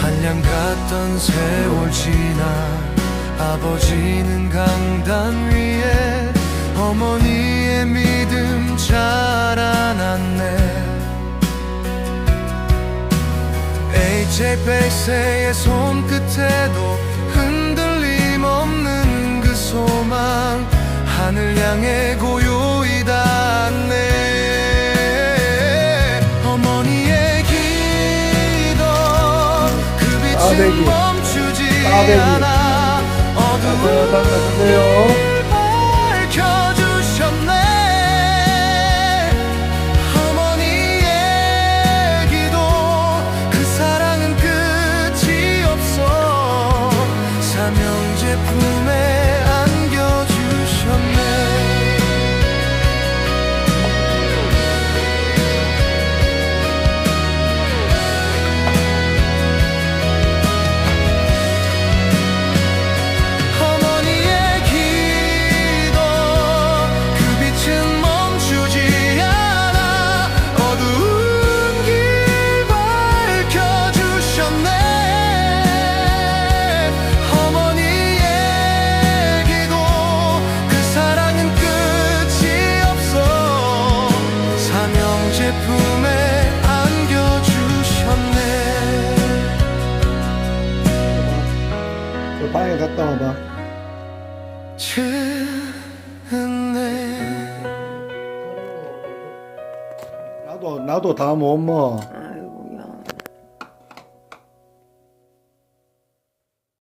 한양 같던 세월 지나 아버지는 강단 위에 어머니의 믿음 자라났네. 제 백세의 손끝에도 흔들림 없는 그 소망 하늘 향해 고 따대기. 빛은 멈추지 따대기. 않아 네, 어두운 반갑습니다. 밝혀주셨네 품에 안겨주셨네. 저 방에 갔다 와봐. 은혜 나도 나도 다음 엄마